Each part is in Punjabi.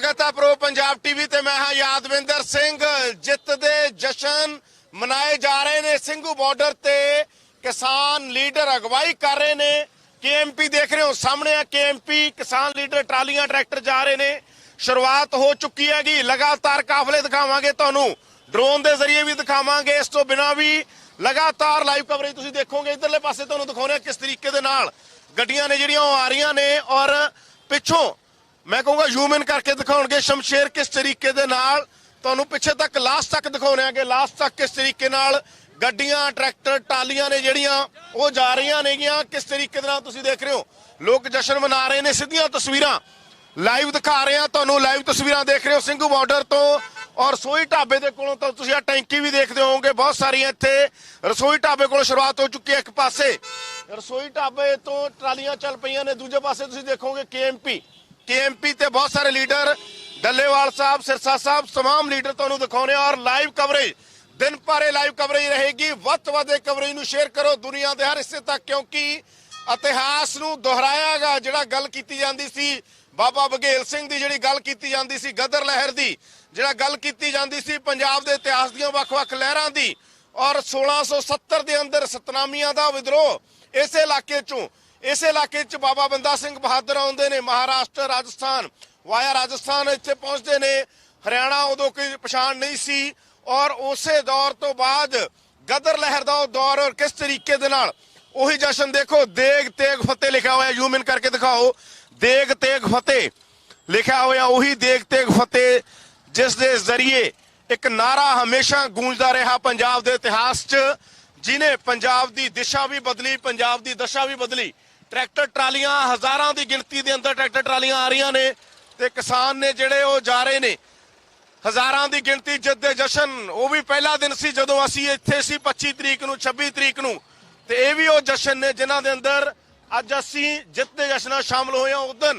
ਸਵਾਗਤ ਹੈ ਪ੍ਰੋ ਪੰਜਾਬ ਟੀਵੀ ਤੇ। ਮੈਂ ਹਾਂ ਯਾਦਵਿੰਦਰ ਸਿੰਘ। ਜਿੱਤ ਦੇ ਜਸ਼ਨ ਮਨਾਏ ਜਾ ਰਹੇ ਨੇ। ਸਿੰਘੂ ਬਾਰਡਰ ਤੇ ਕਿਸਾਨ ਲੀਡਰ ਅਗਵਾਈ ਕਰ ਰਹੇ ਨੇ। ਕੇਐਮਪੀ ਦੇਖ ਰਹੇ ਹੋ ਸਾਹਮਣੇ ਆ। ਕੇਐਮਪੀ ਕਿਸਾਨ ਲੀਡਰ ਟਰਾਲੀਆਂ ਟਰੈਕਟਰ ਜਾ ਰਹੇ ਨੇ। ਸ਼ੁਰੂਆਤ ਹੋ ਚੁੱਕੀ ਹੈਗੀ। ਲਗਾਤਾਰ ਕਾਫਲੇ ਦਿਖਾਵਾਂਗੇ ਤੁਹਾਨੂੰ। ਡਰੋਨ ਦੇ ਜ਼ਰੀਏ ਵੀ ਦਿਖਾਵਾਂਗੇ। ਇਸ ਤੋਂ ਬਿਨਾਂ ਵੀ ਲਗਾਤਾਰ ਲਾਈਵ ਕਵਰੇਜ ਤੁਸੀਂ ਦੇਖੋਗੇ। ਇਧਰਲੇ ਪਾਸੇ ਤੁਹਾਨੂੰ ਦਿਖਾਉਣੇ ਕਿਸ ਤਰੀਕੇ ਦੇ ਨਾਲ ਗੱਡੀਆਂ ਨੇ ਜਿਹੜੀਆਂ ਉਹ ਆ ਰਹੀਆਂ ਨੇ ਔਰ ਪਿੱਛੋਂ ਮੈਂ ਕਹੂੰਗਾ ਜ਼ੂਮ ਕਰਕੇ ਦਿਖਾਉਣਗੇ ਸ਼ਮਸ਼ੇਰ ਕਿਸ ਤਰੀਕੇ ਦੇ ਨਾਲ ਤੁਹਾਨੂੰ ਪਿੱਛੇ ਤੱਕ ਲਾਸਟ ਤੱਕ ਦਿਖਾਉਣੇ ਆਗੇ। ਲਾਸਟ ਤੱਕ ਕਿਸ ਤਰੀਕੇ ਨਾਲ ਗੱਡੀਆਂ, ਟਰੈਕਟਰ, ਟਾਲੀਆਂ ਨੇ ਜਿਹੜੀਆਂ ਉਹ ਜਾ ਰਹੀਆਂ ਨੇਗੀਆਂ, ਕਿਸ ਤਰੀਕੇ ਦੇ ਨਾਲ ਤੁਸੀਂ ਦੇਖ ਰਹੇ ਹੋ? ਲੋਕ ਜਸ਼ਨ ਮਨਾ ਰਹੇ ਨੇ, ਸਿੱਧੀਆਂ ਤਸਵੀਰਾਂ ਲਾਈਵ ਦਿਖਾ ਰਹੇ ਆ ਤੁਹਾਨੂੰ ਲਾਈਵ ਤਸਵੀਰਾਂ ਦੇਖ ਰਹੇ ਹੋ ਸਿੰਘੂ ਬਾਰਡਰ ਤੋਂ। ਔਰ ਰਸੋਈ ਢਾਬੇ ਦੇ ਕੋਲੋਂ ਤਾਂ ਤੁਸੀਂ ਆ ਟੈਂਕੀ ਵੀ ਦੇਖਦੇ ਹੋਵੋਗੇ, ਬਹੁਤ ਸਾਰੀਆਂ ਇੱਥੇ ਰਸੋਈ ਢਾਬੇ ਕੋਲੋਂ ਸ਼ੁਰੂਆਤ ਹੋ ਚੁੱਕੀ ਹੈ ਇੱਕ ਪਾਸੇ। ਰਸੋਈ ਢਾਬੇ ਤੋਂ ਟਰਾਲੀਆਂ ਚੱਲ ਪਈਆਂ ਨੇ, ਦੂਜੇ ਪਾਸੇ ਤੁਸੀਂ ਦੇਖੋਗੇ ਕੇਐਮਪੀ ਕੇਐਮਪੀ ਤੇ ਬਹੁਤ ਸਾਰੇ ਲੀਡਰ ਡੱਲੇਵਾਲ ਸਾਹਿਬ ਸਿਰਸਾ ਸਾਹਿਬ तमाम ਲੀਡਰ ਤੁਹਾਨੂੰ ਦਿਖਾਉਣੇ ਆ ਔਰ ਲਾਈਵ ਕਵਰੇਜ ਦਿਨ ਭਰੇ ਲਾਈਵ ਕਵਰੇਜ ਰਹੇਗੀ ਵੱਧ ਤੋਂ ਵੱਧ ਇਹ ਕਵਰੇਜ ਨੂੰ ਸ਼ੇਅਰ ਕਰੋ ਦੁਨੀਆ ਦੇ ਹਰ ਹਿੱਸੇ ਤੱਕ ਕਿਉਂਕਿ ਇਤਿਹਾਸ ਨੂੰ ਦੁਹਰਾਇਆਗਾ ਜਿਹੜਾ ਗੱਲ ਕੀਤੀ ਜਾਂਦੀ ਸੀ ਬਾਬਾ ਬਘੇਲ ਸਿੰਘ ਦੀ ਜਿਹੜੀ ਗੱਲ ਕੀਤੀ ਜਾਂਦੀ ਸੀ ਗਦਰ ਲਹਿਰ ਦੀ ਜਿਹੜਾ ਗੱਲ ਕੀਤੀ ਜਾਂਦੀ ਸੀ ਪੰਜਾਬ ਦੇ ਇਤਿਹਾਸ ਦੀਆਂ ਵੱਖ-ਵੱਖ ਲਹਿਰਾਂ ਦੀ ਔਰ 1670 ਦੇ ਅੰਦਰ ਸਤਨਾਮੀਆਂ ਦਾ ਵਿਦਰੋਹ ਇਸੇ ਇਲਾਕੇ ਚੋਂ ਇਸੇ ਇਲਾਕੇ 'ਚ ਬਾਬਾ ਬੰਦਾ ਸਿੰਘ ਬਹਾਦਰ ਆਉਂਦੇ ਨੇ, ਮਹਾਰਾਸ਼ਟਰ, ਰਾਜਸਥਾਨ। ਵਾਇਆ ਰਾਜਸਥਾਨ ਇੱਥੇ ਪਹੁੰਚਦੇ ਨੇ। ਹਰਿਆਣਾ ਉਦੋਂ ਕੋਈ ਪਛਾਣ ਨਹੀਂ ਸੀ। ਔਰ ਉਸੇ ਦੌਰ ਤੋਂ ਬਾਅਦ ਗਦਰ ਲਹਿਰ ਦਾ ਉਹ ਦੌਰ ਔਰ ਕਿਸ ਤਰੀਕੇ ਦੇ ਨਾਲ? ਉਹੀ ਜਸ਼ਨ ਦੇਖੋ, ਦੇਗ ਤੇਗ ਫਤਿਹ ਲਿਖਿਆ ਹੋਇਆ ਜ਼ੂਮ ਇਨ ਕਰਕੇ ਦਿਖਾਓ। ਦੇਗ ਤੇਗ ਫਤਿਹ ਲਿਖਿਆ ਹੋਇਆ, ਉਹੀ ਦੇਗ ਤੇਗ ਫਤਿਹ ਜਿਸ ਦੇ ਜ਼ਰੀਏ ਇੱਕ ਨਾਰਾ ਹਮੇਸ਼ਾ ਗੂੰਜਦਾ ਰਿਹਾ ਪੰਜਾਬ ਦੇ ਇਤਿਹਾਸ 'ਚ, ਜਿਨੇ ਪੰਜਾਬ ਦੀ ਦਿਸ਼ਾ ਵੀ ਬਦਲੀ, ਪੰਜਾਬ ਦੀ ਦਸ਼ਾ ਵੀ ਬਦਲੀ। ਟਰੈਕਟਰ ਟਰਾਲੀਆਂ ਹਜ਼ਾਰਾਂ ਦੀ ਗਿਣਤੀ ਦੇ ਅੰਦਰ ਟਰੈਕਟਰ ਟਰਾਲੀਆਂ ਆ ਰਹੀਆਂ ਨੇ ਤੇ ਕਿਸਾਨ ਨੇ ਜਿਹੜੇ ਉਹ ਜਾ ਰਹੇ ਨੇ। ਹਜ਼ਾਰਾਂ ਦੀ ਗਿਣਤੀ ਜਿੱਤ ਦੇ ਜਸ਼ਨ, ਉਹ ਵੀ ਪਹਿਲਾ ਦਿਨ ਸੀ ਜਦੋਂ ਅਸੀਂ ਇੱਥੇ ਸੀ 25 ਤਰੀਕ ਨੂੰ 26 ਤਰੀਕ ਨੂੰ। ਤੇ ਇਹ ਵੀ ਉਹ ਜਸ਼ਨ ਨੇ ਜਿਨ੍ਹਾਂ ਦੇ ਅੰਦਰ ਅੱਜ ਅਸੀਂ ਜਿੱਤ ਦੇ ਜਸ਼ਨਾਂ ਸ਼ਾਮਲ ਹੋਏ ਹਾਂ। ਉਦੋਂ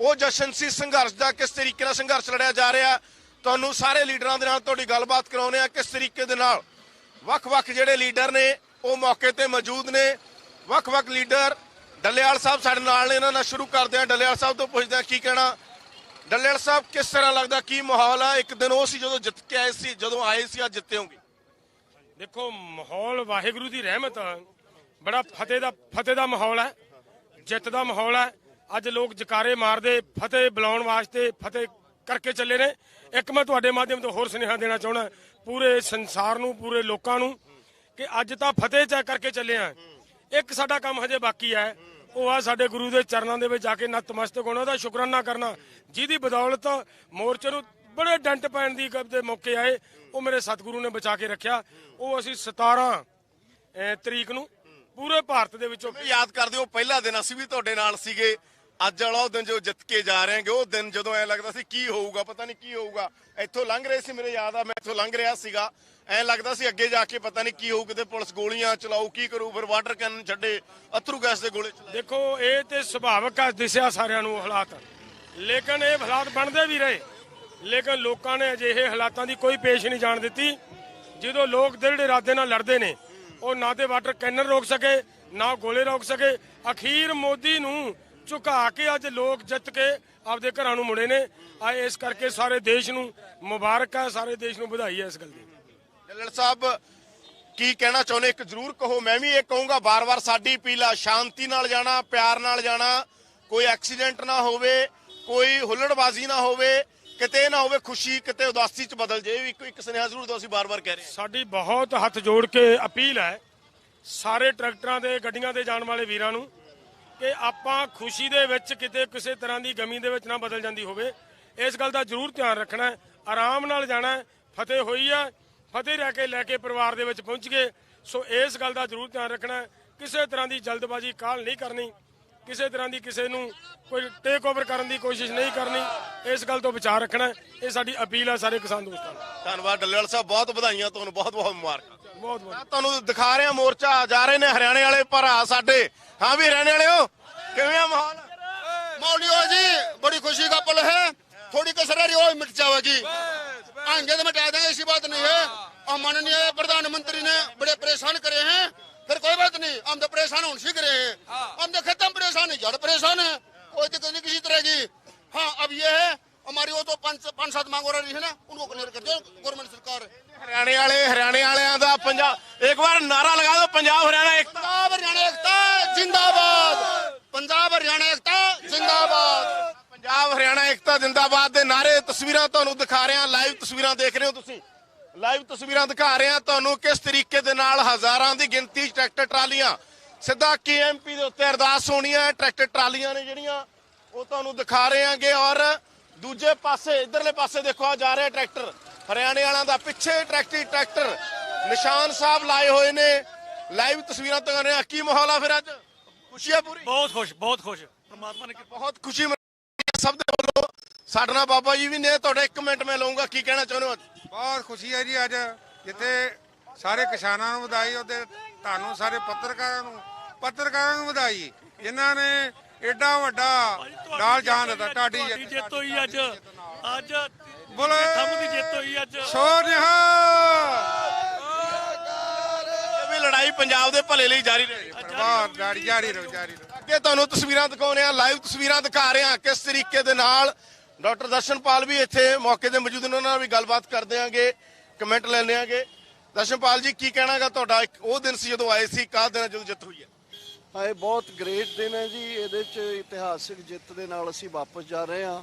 ਉਹ ਜਸ਼ਨ ਸੀ ਸੰਘਰਸ਼ ਦਾ, ਕਿਸ ਤਰੀਕੇ ਨਾਲ ਸੰਘਰਸ਼ ਲੜਿਆ ਜਾ ਰਿਹਾ। ਤੁਹਾਨੂੰ ਸਾਰੇ ਲੀਡਰਾਂ ਦੇ ਨਾਲ ਤੁਹਾਡੀ ਗੱਲਬਾਤ ਕਰਾਉਨੇ ਆ ਕਿਸ ਤਰੀਕੇ ਦੇ ਨਾਲ। ਵੱਖ-ਵੱਖ ਜਿਹੜੇ ਲੀਡਰ ਨੇ, ਉਹ ਮੌਕੇ ਤੇ ਮੌਜੂਦ ਨੇ। ਵੱਖ-ਵੱਖ ਲੀਡਰ ਡੱਲੇਵਾਲ ਸਾਹਿਬ ਸਾਡੇ ਨਾਲ ਨੇ, ਇਹਨਾਂ ਨਾਲ ਸ਼ੁਰੂ ਕਰਦੇ ਆ ਡੱਲੇਵਾਲ ਸਾਹਿਬ ਤੋਂ ਪੁੱਛਦੇ ਹਾਂ, ਕੀ ਕਹਿਣਾ? ਡੱਲੇਵਾਲ ਸਾਹਿਬ, ਕਿਸ ਤਰ੍ਹਾਂ ਲੱਗਦਾ, ਕੀ ਮਾਹੌਲ ਹੈ ਇੱਕ ਦਿਨ ਉਹ ਸੀ ਜਦੋਂ ਜਿੱਤ ਕੇ ਆਏ ਸੀ, ਜਦੋਂ ਆਏ ਸੀ, ਅੱਜ ਜਿੱਤੇ ਹੋਗੇ ਦੇਖੋ, ਮਾਹੌਲ ਵਾਹਿਗੁਰੂ ਦੀ ਰਹਿਮਤ ਆ। ਬੜਾ ਫਤਿਹ ਦਾ ਫਤਿਹ ਦਾ ਮਾਹੌਲ ਹੈ ਜਿੱਤ ਦਾ ਮਾਹੌਲ ਹੈ ਅੱਜ ਲੋਕ ਜਕਾਰੇ ਮਾਰਦੇ, ਫਤਿਹ ਬੁਲਾਉਣ ਵਾਸਤੇ ਫਤਿਹ ਕਰਕੇ ਚੱਲੇ ਨੇ। ਇੱਕ ਮੈਂ ਤੁਹਾਡੇ ਮਾਧਿਅਮ ਤੋਂ ਹੋਰ ਸੁਨੇਹਾ ਦੇਣਾ ਚਾਹਣਾ ਪੂਰੇ ਸੰਸਾਰ ਨੂੰ, ਪੂਰੇ ਲੋਕਾਂ ਨੂੰ, ਕਿ ਅੱਜ ਤਾਂ ਫਤਿਹ ਚੈੱਕ ਕਰਕੇ ਚੱਲੇ ਆ। ਇੱਕ ਸਾਡਾ ਕੰਮ ਹਜੇ ਬਾਕੀ ਹੈ। ਉਹ ਆ ਸਾਡੇ ਗੁਰੂ ਦੇ ਚਰਨਾਂ ਦੇ ਵਿੱਚ ਜਾ ਕੇ ਨਤਮਸਤਕ ਹੋਣਾ ਉਹਦਾ ਸ਼ੁਕਰਾਨਾ ਕਰਨਾ। ਜਿਹਦੀ ਬਦੌਲਤ ਮੋਰਚੇ ਨੂੰ ਬੜੇ ਡੰਟ ਪੈਣ ਦੀ ਦੇ ਮੌਕੇ ਆਏ। ਉਹ ਮੇਰੇ ਸਤਿਗੁਰੂ ਨੇ ਬਚਾ ਕੇ ਰੱਖਿਆ। ਉਹ ਅਸੀਂ 17 ਤਰੀਕ ਨੂੰ ਪੂਰੇ ਭਾਰਤ ਦੇ ਵਿੱਚੋਂ ਯਾਦ ਕਰਦੇ ਹੋ, ਪਹਿਲਾ ਦਿਨ ਅਸੀਂ ਵੀ ਤੁਹਾਡੇ ਨਾਲ ਸੀਗੇ। ਅੱਜ ਵਾਲਾ ਉਹ ਦਿਨ ਜੋ ਜਿੱਤ ਕੇ ਜਾ ਰਹੇ ਹਾਂਗੇ, ਉਹ ਦਿਨ ਜਦੋਂ ਐ ਲੱਗਦਾ ਸੀ ਕੀ ਹੋਊਗਾ, ਪਤਾ ਨਹੀਂ ਕੀ ਹੋਊਗਾ। ਇੱਥੋਂ ਲੰਘ ਰਹੇ ਸੀ ਮੇਰੇ ਯਾਦ ਆ, ਮੈਂ ਇੱਥੋਂ ਲੰਘ ਰਿਹਾ ਸੀਗਾ। ਐ ਲੱਗਦਾ ਸੀ ਅੱਗੇ ਜਾ ਕੇ ਪਤਾ ਨਹੀਂ ਕੀ ਹੋਊ, ਕਿਤੇ ਪੁਲਿਸ ਗੋਲੀਆਂ ਚਲਾਊ, ਕੀ ਕਰੂ, ਫਿਰ ਵਾਟਰ ਕੈਨਨ ਛੱਡੇ, ਅਥਰੂ ਗੈਸ ਦੇ ਗੋਲੇ ਚਲਾਏ। ਦੇਖੋ, ਇਹ ਤੇ ਸੁਭਾਵਕ ਆ ਦਿਸਿਆ ਸਾਰਿਆਂ ਨੂੰ ਹਾਲਾਤ। ਲੇਕਿਨ ਇਹ ਹਾਲਾਤ ਬਣਦੇ ਵੀ ਰਹੇ। ਲੇਕਿਨ ਲੋਕਾਂ ਨੇ ਅਜਿਹੇ ਹਾਲਾਤਾਂ ਦੀ ਕੋਈ ਪੇਸ਼ ਨਹੀਂ ਜਾਣ ਦਿੱਤੀ। ਜਦੋਂ ਲੋਕ ਦ੍ਰਿੜ ਇਰਾਦੇ ਨਾਲ ਲੜਦੇ ਨੇ, ਉਹ ਨਾ ਤੇ ਵਾਟਰ ਕੈਨਨ ਰੋਕ ਸਕੇ, ਨਾ ਗੋਲੇ ਰੋਕ ਸਕੇ। ਅਖੀਰ ਮੋਦੀ ਨੂੰ ਝੁਕਾ ਕੇ ਅੱਜ ਲੋਕ ਜਿੱਤ ਕੇ ਆਪਦੇ ਘਰਾਂ ਨੂੰ ਮੁੜੇ ਨੇ। ਆ ਇਸ ਕਰਕੇ ਸਾਰੇ ਦੇਸ਼ ਨੂੰ ਮੁਬਾਰਕ ਹੈ ਸਾਰੇ ਦੇਸ਼ ਨੂੰ ਵਧਾਈ ਹੈ ਇਸ ਗੱਲ ਦੀ। ਜੱਲੜ ਸਾਹਿਬ ਕੀ ਕਹਿਣਾ ਚਾਹੁੰਦੇ? ਇੱਕ ਜ਼ਰੂਰ ਕਹੋ ਮੈਂ ਵੀ ਇਹ ਕਹੂੰਗਾ ਬਾਰ-ਬਾਰ ਸਾਡੀ ਅਪੀਲ ਆ ਸ਼ਾਂਤੀ ਨਾਲ ਜਾਣਾ ਪਿਆਰ ਨਾਲ ਜਾਣਾ। ਕੋਈ ਐਕਸੀਡੈਂਟ ਨਾ ਹੋਵੇ ਕੋਈ ਹੁੱਲੜਬਾਜ਼ੀ ਨਾ ਹੋਵੇ ਕਿਤੇ ਨਾ ਹੋਵੇ ਖੁਸ਼ੀ ਕਿਤੇ ਉਦਾਸੀ ਚ ਬਦਲ ਜੇ ਵੀ ਇੱਕ ਇੱਕ ਸੁਨੇਹਾ ਜ਼ਰੂਰ ਦਿਓ ਅਸੀਂ ਬਾਰ-ਬਾਰ ਕਹਿ ਰਹੇ ਹਾਂ। ਸਾਡੀ ਬਹੁਤ ਹੱਥ ਜੋੜ ਕੇ ਅਪੀਲ ਹੈ ਸਾਰੇ ਟਰੈਕਟਰਾਂ ਦੇ ਗੱਡੀਆਂ ਤੇ ਜਾਣ ਵਾਲੇ ਵੀਰਾਂ ਨੂੰ। ਕਿ ਆਪਾਂ ਖੁਸ਼ੀ ਦੇ ਵਿੱਚ ਕਿਤੇ ਕਿਸੇ ਤਰ੍ਹਾਂ ਦੀ ਗਮੀ ਦੇ ਵਿੱਚ ਨਾ ਬਦਲ ਜਾਂਦੀ ਹੋਵੇ। ਇਸ ਗੱਲ ਦਾ ਜ਼ਰੂਰ ਧਿਆਨ ਰੱਖਣਾ ਹੈ। ਆਰਾਮ ਨਾਲ ਜਾਣਾ ਹੈ। ਫਤਿਹ ਹੋਈ ਹੈ ਫਤਿਹ ਰਹਿ ਕੇ ਲੈ ਕੇ ਪਰਿਵਾਰ ਦੇ ਵਿੱਚ ਪਹੁੰਚ ਗਏ। ਸੋ ਇਸ ਗੱਲ ਦਾ ਜ਼ਰੂਰ ਧਿਆਨ ਰੱਖਣਾ ਹੈ। ਕਿਸੇ ਤਰ੍ਹਾਂ ਦੀ ਜਲਦਬਾਜ਼ੀ ਕਾਲ ਨਹੀਂ ਕਰਨੀ। ਕਿਸੇ ਤਰ੍ਹਾਂ ਦੀ ਕਿਸੇ ਨੂੰ ਕੋਈ ਟੇਕ ਓਵਰ ਕਰਨ ਦੀ ਕੋਸ਼ਿਸ਼ ਨਹੀਂ ਕਰਨੀ। ਇਸ ਗੱਲ ਤੋਂ ਵਿਚਾਰ ਰੱਖਣਾ ਹੈ। ਇਹ ਸਾਡੀ ਅਪੀਲ ਹੈ ਸਾਰੇ ਕਿਸਾਨ ਦੋਸਤਾਂ ਨੂੰ। ਧੰਨਵਾਦ ਡੱਲੇਵਾਲ ਸਾਹਿਬ। ਬਹੁਤ ਵਧਾਈਆਂ ਤੁਹਾਨੂੰ। ਬਹੁਤ-ਬਹੁਤ ਮੁਬਾਰਕਾਂ। ਬਹੁਤ ਬਹੁਤ। ਤੁਹਾਨੂੰ ਦਿਖਾ ਰਿਹਾ ਮੋਰਚਾ। ਜਾ ਰਹੇ ਨੇ ਹਰਿਆਣੇ ਵਾਲੇ ਭਰਾ ਸਾਡੇ। ਹਾਂ ਵੀ ਹਰਿਆਣੇ ਵਾਲਿਓ। ਕਿਵੇਂ ਆ ਮਾਹੌਲ मौलियो जी बड़ी खुशी का पल है थोड़ी कसर रही और मिट जाएगी आएंगे तो मिटा देंगे ऐसी बात नहीं है और माननीय प्रधानमंत्री ने बड़े परेशान करे हैं फिर कोई बात नहीं हम तो परेशान होने सीख रहे हैं हम तो खत्म परेशान है जड़ परेशान है कोई दिक्कत नहीं किसी तरह की हाँ अब ये है हमारी वो तो पाँच पाँच सात मांग हो रही है ना उनको क्लियर कर दो गवर्नमेंट सरकार ਹਰਿਆਣੇ ਵਾਲੇ ਹਰਿਆਣੇ ਵਾਲਿਆਂ ਦਾ ਪੰਜਾਬ ਇੱਕ ਵਾਰ ਨਾਰਾ ਲਗਾ ਦਿਓ ਪੰਜਾਬ ਹਰਿਆਣਾ ਇੱਕ पंजाब हरियाणा ਏਕਤਾ ਜਿੰਦਾਬਾਦ ਦੇ ਨਾਰੇ ਤਸਵੀਰਾਂ ਤੁਹਾਨੂੰ ਦਿਖਾ ਰਹੇ ਹਾਂ। ਲਾਈਵ ਤਸਵੀਰਾਂ ਦੇਖ ਰਹੇ ਹੋ ਤੁਸੀਂ। ਲਾਈਵ ਤਸਵੀਰਾਂ ਦਿਖਾ ਰਹੇ ਹਾਂ ਤੁਹਾਨੂੰ ਕਿਸ ਤਰੀਕੇ ਦੇ ਨਾਲ ਹਜ਼ਾਰਾਂ ਦੀ ਗਿਣਤੀ ਟਰੈਕਟਰ ਟਰਾਲੀਆਂ ਸਿੱਧਾ ਕੇਐਮਪੀ ਦੇ ਉੱਤੇ ਅਰਦਾਸ ਹੋਣੀ ਹੈ। ਟਰੈਕਟਰ ਟਰਾਲੀਆਂ ਨੇ ਜਿਹੜੀਆਂ ਉਹ ਤੁਹਾਨੂੰ ਦਿਖਾ ਰਹੇ ਹਾਂਗੇ। ਔਰ ਦੂਜੇ ਪਾਸੇ ਇਧਰਲੇ ਪਾਸੇ ਦੇਖੋ ਆ ਜਾ ਰਿਹਾ ਟਰੈਕਟਰ। ਹਰਿਆਣੇ ਵਾਲਿਆਂ ਦਾ ਪਿੱਛੇ ਟਰੈਕਟਰ ਟਰੈਕਟਰ ਨਿਸ਼ਾਨ ਸਾਹਿਬ ਲਾਏ ਹੋਏ ਨੇ। ਲਾਈਵ ਤਸਵੀਰਾਂ ਕਰ ਰਹੇ ਹਾਂ। ਕੀ ਮਾਹੌਲ ਆ ਫਿਰ ਅੱਜ? ਖੁਸ਼ੀ ਆ ਪੂਰੀ? ਬਹੁਤ ਖੁਸ਼ ਬਹੁਤ ਖੁਸ਼। ਪ੍ਰਮਾਤਮਾ ਨੇ ਬਹੁਤ ਖੁਸ਼ੀ ਸਭ ਦੇ ਵੱਲੋਂ ਸਾਡੇ ਨਾਲ ਬਾਬਾ ਜੀ ਵੀ ਨੇ ਤੁਹਾਡਾ ਇੱਕ ਮਿੰਟ ਮੈਂ ਲਵਾਂਗਾ ਕੀ ਕਹਿਣਾ ਚਾਹੁੰਦੇ ਹੋ? ਬਹੁਤ ਖੁਸ਼ੀ ਹੈ ਜੀ ਅੱਜ ਜਿੱਥੇ ਸਾਰੇ ਕਿਸਾਨਾਂ ਨੂੰ ਵਧਾਈ ਉਹਦੇ ਤੁਹਾਨੂੰ ਸਾਰੇ ਪੱਤਰਕਾਰਾਂ ਨੂੰ ਪੱਤਰਕਾਰਾਂ ਨੂੰ ਵਧਾਈ। ਜਿਨ੍ਹਾਂ ਨੇ ਐਡਾ ਵੱਡਾ ਨਾਲ ਜਾਣ ਦਿੱਤਾ ਢਾਡੀ ਤੁਹਾਡੀ ਜਿੱਤ ਹੋਈ ਅੱਜ। ਅੱਜ ਬੋਲੇ। ਥੰਮ ਦੀ ਜਿੱਤ ਹੋਈ ਅੱਜ। ਸੋ ਇਹ ਵੀ ਲੜਾਈ ਪੰਜਾਬ ਦੇ ਭਲੇ ਲਈ ਜਾਰੀ ਰਹੇ ਬਹੁਤ ਜਾਰੀ ਜਾਰੀ ਰਹੋ ਜਾਰੀ ਰਹੋ। ਅੱਗੇ ਤੁਹਾਨੂੰ ਤਸਵੀਰਾਂ ਦਿਖਾਉਣੇ ਆ ਲਾਈਵ ਤਸਵੀਰਾਂ ਦਿਖਾ ਰਹੇ ਹਾਂ ਕਿਸ ਤਰੀਕੇ ਦੇ ਨਾਲ। ਡਾਕਟਰ ਦਰਸ਼ਨਪਾਲ ਵੀ ਇੱਥੇ ਮੌਕੇ ਤੇ ਮੌਜੂਦ ਨੇ, ਉਹਨਾਂ ਨਾਲ ਵੀ ਗੱਲਬਾਤ ਕਰਦੇ ਆਂਗੇ ਕਮੈਂਟ ਲੈਣੇ ਆਂਗੇ ਦਰਸ਼ਨਪਾਲ ਜੀ, ਕੀ ਕਹਿਣਾਗਾ ਤੁਹਾਡਾ? ਇੱਕ ਉਹ ਦਿਨ ਸੀ ਜਦੋਂ ਆਏ ਸੀ, ਕਾਹ ਦਿਨ ਜਦੋਂ ਜਿੱਤ ਹੋਈ ਹੈ? ਹਾਂ, ਇਹ ਬਹੁਤ ਗ੍ਰੇਟ ਦਿਨ ਹੈ ਜੀ। ਇਹਦੇ ਚ ਇਤਿਹਾਸਿਕ ਜਿੱਤ ਦੇ ਨਾਲ ਅਸੀਂ ਵਾਪਸ ਜਾ ਰਹੇ ਹਾਂ।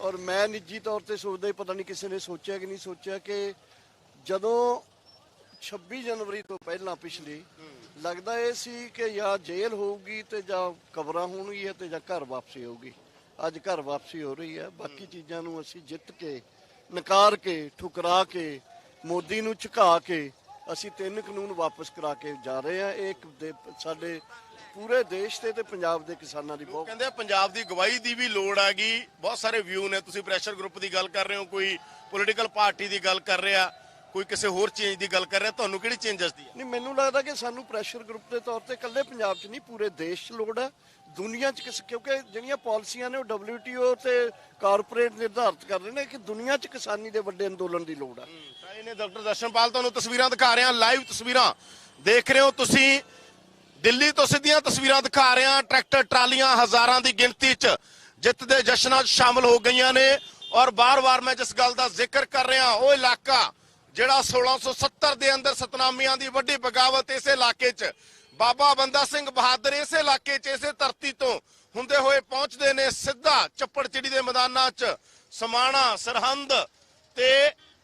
ਔਰ ਮੈਂ ਨਿੱਜੀ ਤੌਰ ਤੇ ਸੋਚਦਾ ਹੀ ਪਤਾ ਨਹੀਂ ਕਿਸੇ ਨੇ ਸੋਚਿਆ ਕਿ ਨਹੀਂ ਸੋਚਿਆ ਕਿ ਜਦੋਂ 26 ਜਨਵਰੀ ਤੋਂ ਪਹਿਲਾਂ ਪਿਛਲੀ ਲੱਗਦਾ ਇਹ ਸੀ ਕਿ ਜਾਂ ਜੇਲ੍ਹ ਹੋਊਗੀ ਤੇ ਜਾਂ ਕਬਰਾਂ ਹੋਣਗੀਆਂ ਤੇ ਜਾਂ ਘਰ ਵਾਪਸੀ ਹੋਊਗੀ। ਅੱਜ ਘਰ ਵਾਪਸੀ ਹੋ ਰਹੀ ਹੈ। ਬਾਕੀ ਚੀਜ਼ਾਂ ਨੂੰ ਅਸੀਂ ਜਿੱਤ ਕੇ ਨਕਾਰ ਕੇ ਠੁਕਰਾ ਕੇ ਮੋਦੀ ਨੂੰ ਝੁਕਾ ਕੇ ਅਸੀਂ ਤਿੰਨ ਕਾਨੂੰਨ ਵਾਪਸ ਕਰਾ ਕੇ ਜਾ ਰਹੇ ਹਾਂ। ਇਹ ਇੱਕ ਸਾਡੇ ਪੂਰੇ ਦੇਸ਼ ਤੇ ਤੇ ਪੰਜਾਬ ਦੇ ਕਿਸਾਨਾਂ ਦੀ ਬਹੁਤ ਕਹਿੰਦੇ ਆ ਪੰਜਾਬ ਦੀ ਗਵਾਹੀ ਦੀ ਵੀ ਲੋੜ ਹੈਗੀ ਬਹੁਤ ਸਾਰੇ ਵਿਊ ਨੇ। ਤੁਸੀਂ ਪ੍ਰੈਸ਼ਰ ਗਰੁੱਪ ਦੀ ਗੱਲ ਕਰ ਰਹੇ ਹੋ ਕੋਈ ਪੋਲੀਟੀਕਲ ਪਾਰਟੀ ਦੀ ਗੱਲ ਕਰ ਰਿਹਾ। ਕੋਈ ਕਿਸੇ ਹੋਰ ਚੇਂਜ ਦੀ ਗੱਲ ਕਰ ਰਿਹਾ ਤੁਹਾਨੂੰ ਕਿਹੜੀ ਚੇਂਜ ਦੱਸਦੀ ਹੈ ਨਹੀਂ ਮੈਨੂੰ ਲੱਗਦਾ ਕਿ ਸਾਨੂੰ ਪ੍ਰੈਸ਼ਰ ਗਰੁੱਪ ਦੇ ਤੌਰ ਤੇ ਇਕੱਲੇ ਪੰਜਾਬ 'ਚ ਨਹੀਂ ਪੂਰੇ ਦੇਸ਼ 'ਚ ਲੋੜ ਹੈ ਦੁਨੀਆ 'ਚ ਕਿਸ ਕਿਉਂਕਿ ਜਿਹੜੀਆਂ ਪਾਲਿਸੀਆਂ ਨੇ ਉਹ WTO ਤੇ ਕਾਰਪੋਰੇਟ ਨਿਰਧਾਰਿਤ ਕਰ ਰਹੇ ਨੇ ਕਿ ਦੁਨੀਆ 'ਚ ਕਿਸਾਨੀ ਦੇ ਵੱਡੇ ਅੰਦੋਲਨ ਦੀ ਲੋੜ ਹੈ ਤਾਂ ਇਹਨੇ ਡਾਕਟਰ ਦਰਸ਼ਨਪਾਲ ਤੁਹਾਨੂੰ ਤਸਵੀਰਾਂ ਦਿਖਾ ਰਹੇ ਲਾਈਵ ਤਸਵੀਰਾਂ। ਦੇਖ ਰਹੇ ਹੋ ਤੁਸੀਂ ਦਿੱਲੀ ਤੋਂ ਸਿੱਧੀਆਂ ਤਸਵੀਰਾਂ ਦਿਖਾ ਰਹੇ ਹਾਂ ਟਰੈਕਟਰ ਟਰਾਲੀਆਂ ਹਜ਼ਾਰਾਂ ਦੀ ਗਿਣਤੀ 'ਚ ਜਿੱਤ ਦੇ ਜਸ਼ਨਾਂ 'ਚ ਸ਼ਾਮਲ ਹੋ ਗਈਆਂ ਨੇ। ਔਰ ਬਾਰ-ਬਾਰ ਮੈਂ ਜਿਸ ਗੱਲ ਦਾ ਜ਼ਿਕਰ ਕਰ ਰਿਹਾ ਉਹ ਇਲਾਕਾ ਜਿਹੜਾ 1670 ਦੇ ਅੰਦਰ ਸਤਨਾਮੀਆਂ ਦੀ ਵੱਡੀ ਬਗਾਵਤ ਇਸੇ ਇਲਾਕੇ 'ਚ, ਬਾਬਾ ਬੰਦਾ ਸਿੰਘ ਬਹਾਦਰ ਇਸੇ ਇਲਾਕੇ 'ਚ ਇਸੇ ਧਰਤੀ ਤੋਂ ਹੁੰਦੇ ਹੋਏ ਪਹੁੰਚਦੇ ਨੇ ਸਿੱਧਾ ਚੱਪੜਚਿੜੀ ਦੇ ਮੈਦਾਨਾਂ 'ਚ, ਸਮਾਣਾ, ਸਰਹੰਦ ਤੇ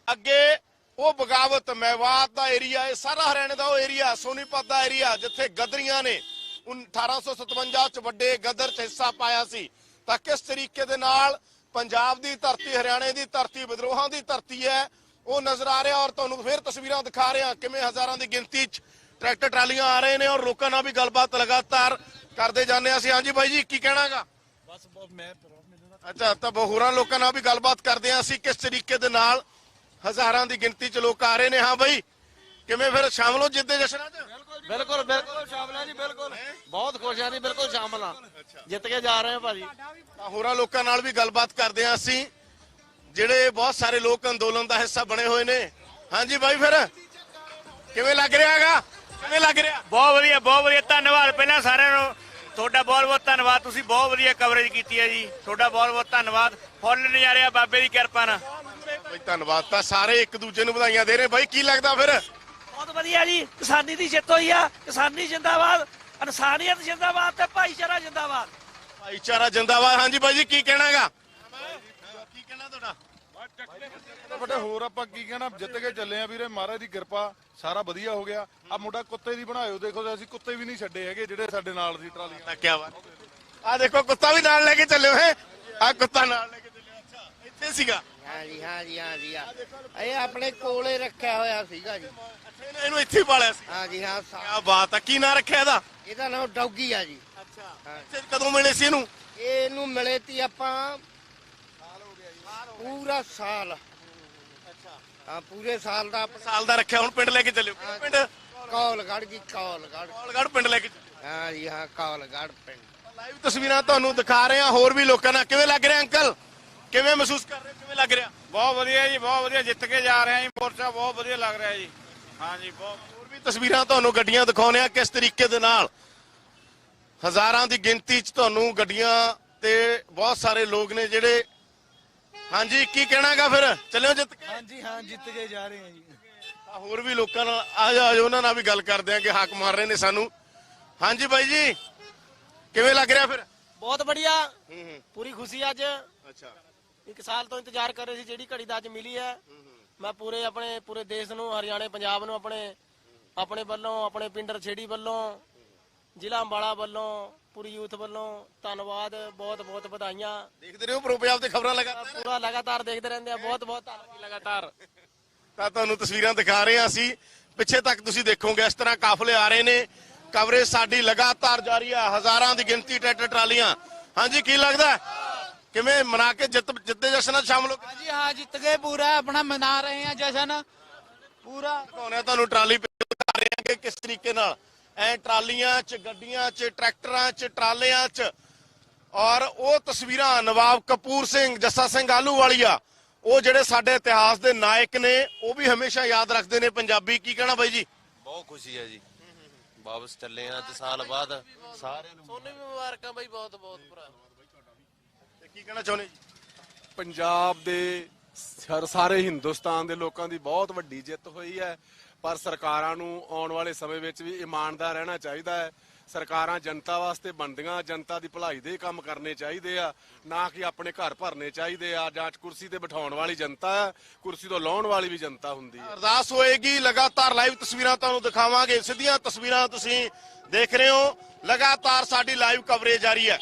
ਅੱਗੇ ਉਹ ਬਗਾਵਤ ਮੈਵਾਤ ਦਾ ਏਰੀਆ, ਇਹ ਸਾਰਾ ਹਰਿਆਣੇ ਦਾ ਉਹ ਏਰੀਆ, ਸੋਨੀਪਤ ਦਾ ਏਰੀਆ ਜਿੱਥੇ ਗਦਰੀਆਂ ਨੇ ਉਨ 1857 ਚ ਵੱਡੇ ਗਦਰ ਚ ਹਿੱਸਾ ਪਾਇਆ ਸੀ। ਤਾਂ ਕਿਸ ਤਰੀਕੇ ਦੇ ਨਾਲ ਪੰਜਾਬ ਦੀ ਧਰਤੀ, ਹਰਿਆਣੇ ਦੀ ਧਰਤੀ, ਵਿਦਰੋਹਾਂ ਦੀ ਧਰਤੀ ਹੈ ਉਹ ਨਜ਼ਰ ਆ ਰਿਹਾ ਔਰ ਤੁਹਾਨੂੰ ਫਿਰ ਤਸਵੀਰਾਂ ਦਿਖਾ ਰਿਹਾ ਕਿਵੇਂ ਹਜ਼ਾਰਾਂ ਦੀ ਗਿਣਤੀ ਚ ਟਰੈਕਟਰ ਟਰਾਲੀਆਂ ਆ ਰਹੇ ਨੇ ਔਰ ਲੋਕਾਂ ਨਾਲ ਵੀ ਗੱਲਬਾਤ ਲਗਾਤਾਰ ਕਰਦੇ ਜਾਂਦੇ ਹਾਂ ਅਸੀਂ। ਹਾਂਜੀ ਬਾਈ ਜੀ ਕੀ ਕਹਿਣਾਗਾ? ਬਸ ਮੈਂ ਅੱਛਾ ਤਾਂ ਬਹੁ- ਹੋਰਾਂ ਲੋਕਾਂ ਨਾਲ ਵੀ ਗੱਲਬਾਤ ਕਰਦੇ ਹਾਂ ਅਸੀਂ ਕਿਸ ਤਰੀਕੇ ਦੇ ਨਾਲ ਹਜ਼ਾਰਾਂ ਦੀ ਗਿਣਤੀ ਚ ਲੋਕ ਆ ਰਹੇ ਨੇ। ਹਾਂ ਬਈ ਕਿਵੇਂ ਫਿਰ ਸ਼ਾਮਲ ਹੋ ਜਿੱਦੇ ਜਸ਼ਨਾਂ 'ਚ ਬਿਲਕੁਲ ਬਿਲਕੁਲ ਸ਼ਾਮਲ ਆ ਜੀ ਬਿਲਕੁਲ। ਬਹੁਤ ਖੁਸ਼ ਆ ਜੀ ਬਿਲਕੁਲ ਸ਼ਾਮਲ ਆ ਜਿੱਤ ਕੇ ਜਾ ਰਹੇ ਆ ਭਾਜੀ। ਤਾਂ ਹੋਰਾਂ ਲੋਕਾਂ ਨਾਲ ਵੀ ਗੱਲਬਾਤ ਕਰਦੇ ਹਾਂ ਅਸੀਂ। ਜਿਹੜੇ ਬਹੁਤ ਸਾਰੇ ਲੋਕ ਅੰਦੋਲਨ ਦਾ ਹਿੱਸਾ ਬਣੇ ਹੋਏ ਨੇ। ਹਾਂਜੀ ਬਾਈ ਫਿਰ ਕਿਵੇਂ ਲੱਗ ਰਿਹਾ ਹੈਗਾ? ਕਿਵੇਂ ਲੱਗ ਰਿਹਾ? ਬਹੁਤ ਵਧੀਆ ਬਹੁਤ ਵਧੀਆ। ਧੰਨਵਾਦ। ਪਹਿਲਾਂ ਸਾਰਿਆਂ ਨੂੰ ਤੁਹਾਡਾ ਬਹੁਤ ਬਹੁਤ ਧੰਨਵਾਦ। ਤੁਸੀਂ ਬਹੁਤ ਵਧੀਆ ਕਵਰੇਜ ਕੀਤੀ ਹੈ ਜੀ। ਤੁਹਾਡਾ ਬਹੁਤ ਬਹੁਤ ਧੰਨਵਾਦ। ਫੁੱਲ ਨਜ਼ਾਰੇ ਆ ਬਾਬੇ ਦੀ ਕਿਰਪਾ ਨਾਲ। ਬਈ ਧੰਨਵਾਦ। ਤਾਂ ਸਾਰੇ ਇੱਕ ਦੂਜੇ ਨੂੰ ਵਧਾਈਆਂ ਦੇ ਰਹੇ। ਬਾਈ ਕੀ ਲੱਗਦਾ ਫਿਰ? ਬਹੁਤ ਵਧੀਆ ਜੀ। ਕਿਸਾਨੀ ਦੀ ਜਿੱਤ ਹੋਈ ਆ। ਕਿਸਾਨੀ ਜਿੰਦਾਬਾਦ। ਇਨਸਾਨੀਅਤ ਜਿੰਦਾਬਾਦ ਤੇ ਭਾਈਚਾਰਾ ਜਿੰਦਾਬਾਦ। ਭਾਈਚਾਰਾ ਜਿੰਦਾਬਾਦ। ਹਾਂਜੀ ਬਾਈ ਜੀ ਕੀ ਕਹਿਣਾਗਾ ਤੁਹਾਡਾ ਬਟ ਹੋਰ ਆਪਾਂ ਕੀ ਕਹਿਣਾ? ਜਿੱਤ ਕੇ ਚੱਲੇ ਆ ਵੀਰੇ ਮਹਾਰਾਜ ਦੀ ਕਿਰਪਾ ਸਾਰਾ ਵਧੀਆ ਹੋ ਗਿਆ। ਆ ਮੁੰਡਾ ਕੁੱਤੇ ਦੀ ਬਣਾਇਓ ਦੇਖੋ ਤੇ ਅਸੀਂ ਕੁੱਤੇ ਵੀ ਨਹੀਂ ਛੱਡੇ ਹੈਗੇ ਜਿਹੜੇ ਸਾਡੇ ਨਾਲ ਦੀ ਟਰਾਲੀਆਂ ਤਾਂ ਕੀ ਬਾਤ ਆ ਦੇਖੋ ਕੁੱਤਾ ਵੀ ਨਾਲ ਲੈ ਕੇ ਚੱਲਿਓ ਹੈ ਆ ਕੁੱਤਾ ਨਾਲ ਲੈ ਕੇ ਚੱਲਿਓ ਅੱਛਾ ਇੱਥੇ ਸੀਗਾ? ਹਾਂ ਜੀ ਹਾਂ ਜੀ ਹਾਂ ਜੀ ਇਹ ਆਪਣੇ ਕੋਲੇ ਰੱਖਿਆ ਹੋਇਆ ਸੀਗਾ ਜੀ। ਅੱਛਾ ਇਹਨੂੰ- ਇਹਨੂੰ ਇੱਥੇ ਹੀ ਪਾਲਿਆ ਸੀ? ਹਾਂ ਜੀ ਹਾਂ ਕੀ ਬਾਤ ਆ। ਕੀ ਨਾਂ ਰੱਖਿਆ ਇਹਦਾ? ਇਹਦਾ ਨਾਮ ਡੌਗੀ ਆ ਜੀ। ਇੱਥੇ ਕਦੋਂ ਮਿਲੇ ਸੀ ਇਹਨੂੰ? ਇਹਨੂੰ ਮਿਲੇ ਤੀ ਆਪਾਂ ਪੂਰਾ ਸਾਲ। ਹਾਂ ਪੂਰੇ ਸਾਲ ਦਾ ਸਾਲ ਦਾ ਰੱਖਿਆ ਹੁਣ ਪਿੰਡ ਲੈ ਕੇ ਚੱਲਿਓ। ਕਿਹੜਾ ਪਿੰਡ? ਕੌਲਗੜ ਜੀ ਕੌਲਗੜ ਕੌਲਗੜ ਪਿੰਡ ਲੈ ਕੇ ਚੱਲਿਓ। ਹਾਂ ਜੀ ਹਾਂ ਕੌਲਗੜ ਪਿੰਡ। ਲਾਈਵ ਤਸਵੀਰਾਂ ਤੁਹਾਨੂੰ ਦਿਖਾ ਰਹੇ ਹਾਂ ਹੋਰ ਵੀ ਲੋਕਾਂ ਨਾਲ। ਕਿਵੇਂ ਲੱਗ ਰਿਹਾ ਅੰਕਲ? ਕਿਵੇਂ ਮਹਿਸੂਸ ਕਰ ਰਹੇ ਹੋ? ਕਿਵੇਂ ਲੱਗ ਰਿਹਾ? ਬਹੁਤ ਵਧੀਆ ਜੀ ਬਹੁਤ ਵਧੀਆ। ਜਿੱਤ ਕੇ ਜਾ ਰਹੇ ਆ ਜੀ ਮੋਰਚਾ ਬਹੁਤ ਵਧੀਆ ਲੱਗ ਰਿਹਾ ਜੀ। ਹਾਂ ਜੀ ਬਹੁਤ ਹੋਰ ਵੀ ਤਸਵੀਰਾਂ ਤੁਹਾਨੂੰ ਗੱਡੀਆਂ ਦਿਖਾਉਣੇ ਆ ਕਿਸ ਤਰੀਕੇ ਦੇ ਨਾਲ। ਹਜ਼ਾਰਾਂ ਦੀ ਗਿਣਤੀ 'ਚ ਤੁਹਾਨੂੰ ਗੱਡੀਆਂ ਤੇ ਬਹੁਤ ਸਾਰੇ ਲੋਕ ਨੇ ਜਿਹੜੇ ਹਾਂਜੀ ਕੀ ਕਹਿਣਾਗਾ ਫਿਰ? ਚੱਲਿਓ ਜਿੱਤ ਕੇ। ਹਾਂਜੀ ਹਾਂ ਜਿੱਤ ਕੇ ਜਾ ਰਹੇ ਹਾਂ ਜੀ। ਆ ਹੋਰ ਵੀ ਲੋਕਾਂ ਨਾਲ ਆ ਜਾ ਆ ਜਾਓ, ਉਹਨਾਂ ਨਾਲ ਵੀ ਗੱਲ ਕਰਦੇ ਆ ਕਿ ਹਾਕ ਮਾਰ ਰਹੇ ਨੇ ਸਾਨੂੰ। ਹਾਂਜੀ ਬਾਈ ਜੀ ਕਿਵੇਂ ਲੱਗ ਰਿਹਾ ਫਿਰ? ਬਹੁਤ ਬੜੀਆ ਹੂੰ ਹੂੰ। ਪੂਰੀ ਖੁਸ਼ੀ ਅੱਜ। ਅੱਛਾ। ਇੱਕ ਸਾਲ ਤੋਂ ਇੰਤਜ਼ਾਰ ਕਰ ਰਹੇ ਸੀ ਜਿਹੜੀ ਘੜੀ ਦਾ ਅੱਜ ਮਿਲੀ ਹੈ। ਮੈਂ ਪੂਰੇ ਆਪਣੇ ਪੂਰੇ ਦੇਸ਼ ਨੂੰ ਹਰਿਆਣੇ ਪੰਜਾਬ ਨੂੰ ਆਪਣੇ ਆਪਣੇ ਵੱਲੋਂ ਆਪਣੇ ਪਿੰਡ ਰਛੇੜੀ ਵੱਲੋਂ ਜ਼ਿਲ੍ਹਾ ਅੰਬਾਲਾ ਵੱਲੋਂ ਪੂਰੀ ਯੂਥ ਵੱਲੋਂ ਧੰਨਵਾਦ ਬਹੁਤ ਬਹੁਤ ਵਧਾਈਆਂ। ਦੇਖਦੇ ਰਹੋ ਪ੍ਰੋ ਪੰਜਾਬ ਤੇ ਖਬਰਾਂ ਲਗਾਤਾਰ। ਪੂਰਾ ਲਗਾਤਾਰ ਦੇਖਦੇ ਰਹਿੰਦੇ ਆ ਬਹੁਤ ਬਹੁਤ ਧੰਨਵਾਦ ਲਗਾਤਾਰ। ਤਾਂ ਤੁਹਾਨੂੰ ਤਸਵੀਰਾਂ ਦਿਖਾ ਰਹੇ ਹਾਂ ਅਸੀਂ। ਪਿੱਛੇ ਤੱਕ ਤੁਸੀਂ ਦੇਖੋਗੇ ਇਸ ਤਰ੍ਹਾਂ ਕਾਫਲੇ ਆ ਰਹੇ ਨੇ। ਕਵਰੇਜ ਸਾਡੀ ਲਗਾਤਾਰ ਜਾਰੀ ਆ ਹਜ਼ਾਰਾਂ ਦੀ ਗਿਣਤੀ ਟਰੈਕਟਰ ਟਰਾਲੀਆਂ। ਹਾਂਜੀ ਕੀ ਲੱਗਦਾ? ਹੈ? ਕਿਵੇਂ ਮਨਾ ਕੇ ਜਿੱਤ ਜਿੱਤੇ ਜਸ਼ਨਾਂ 'ਚ ਸ਼ਾਮਲ ਹੋ ਕੇ? ਜੀ ਹਾਂ ਜਿੱਤ ਗਏ ਪੂਰਾ ਆਪਣਾ ਮਨਾ ਰਹੇ ਆ ਜਸ਼ਨ। ਪੂਰਾ। ਦਿਖਾਉਂਦੇ ਤੁਹਾਨੂੰ ਟਰਾਲੀ ਦਿਖਾ ਰਹੇ ਹਾਂ ਕਿ ਕਿਸ ਤਰੀਕੇ ਨਾਲ ਐ ਟਰਾਲੀਆਂ 'ਚ ਗੱਡੀਆਂ 'ਚ ਟਰੈਕਟਰਾਂ 'ਚ ਟਰਾਲਿਆਂ 'ਚ। ਔਰ ਉਹ ਤਸਵੀਰਾਂ ਨਵਾਬ ਕਪੂਰ ਸਿੰਘ ਜੱਸਾ ਸਿੰਘ ਆਲੂਵਾਲੀਆ ਉਹ ਜਿਹੜੇ ਸਾਡੇ ਇਤਿਹਾਸ ਦੇ ਨਾਇਕ ਨੇ ਉਹ ਵੀ ਹਮੇਸ਼ਾ ਯਾਦ ਰੱਖਦੇ ਨੇ ਪੰਜਾਬੀ। ਕੀ ਕਹਿਣਾ ਬਾਈ ਜੀ? ਬਹੁਤ ਖੁਸ਼ੀ ਹੈ ਜੀ। ਵਾਪਸ ਚੱਲੇ ਆ ਤੇ ਸਾਲ ਬਾਅਦ। ਸਾਰਿਆਂ ਨੂੰ ਸੋਨੇ ਵੀ ਮੁਬਾਰਕਾਂ ਬਾਈ ਬਹੁਤ ਬਹੁਤ ਭਰਾ। ਤੇ ਕੀ ਕਹਿਣਾ ਚਾਹੁੰਦੇ ਜੀ? ਪੰਜਾਬ ਦੇ ਸਾਰੇ ਹਿੰਦੁਸਤਾਨ ਦੇ ਲੋਕਾਂ ਦੀ ਬਹੁਤ ਵੱਡੀ ਜਿੱਤ ਹੋਈ ਹੈ। ਪਰ ਸਰਕਾਰਾਂ ਨੂੰ ਆਉਣ ਵਾਲੇ ਸਮੇਂ ਵਿੱਚ ਵੀ ਇਮਾਨਦਾਰ ਰਹਿਣਾ ਚਾਹੀਦਾ ਹੈ। ਸਰਕਾਰਾਂ ਜਨਤਾ ਵਾਸਤੇ ਬਣਦੀਆਂ, ਜਨਤਾ ਦੀ ਭਲਾਈ ਦੇ ਕੰਮ ਕਰਨੇ ਚਾਹੀਦੇ ਆ, ਨਾ ਕਿ ਆਪਣੇ ਘਰ ਭਰਨੇ ਚਾਹੀਦੇ ਆ, ਜਾਂ ਕੁਰਸੀ ਤੇ ਬਿਠਾਉਣ ਵਾਲੀ ਜਨਤਾ ਹੈ ਕੁਰਸੀ ਤੋਂ ਲਾਉਣ ਵਾਲੀ ਵੀ ਜਨਤਾ ਹੁੰਦੀ ਹੈ ਅਰਦਾਸ ਹੋਏਗੀ, ਲਗਾਤਾਰ ਲਾਈਵ ਤਸਵੀਰਾਂ ਤੁਹਾਨੂੰ ਦਿਖਾਵਾਂਗੇ। ਸਿੱਧੀਆਂ ਤਸਵੀਰਾਂ ਤੁਸੀਂ ਦੇਖ ਰਹੇ ਹੋ। ਲਗਾਤਾਰ ਸਾਡੀ ਲਾਈਵ ਕਵਰੇਜ ਜਾਰੀ ਹੈ।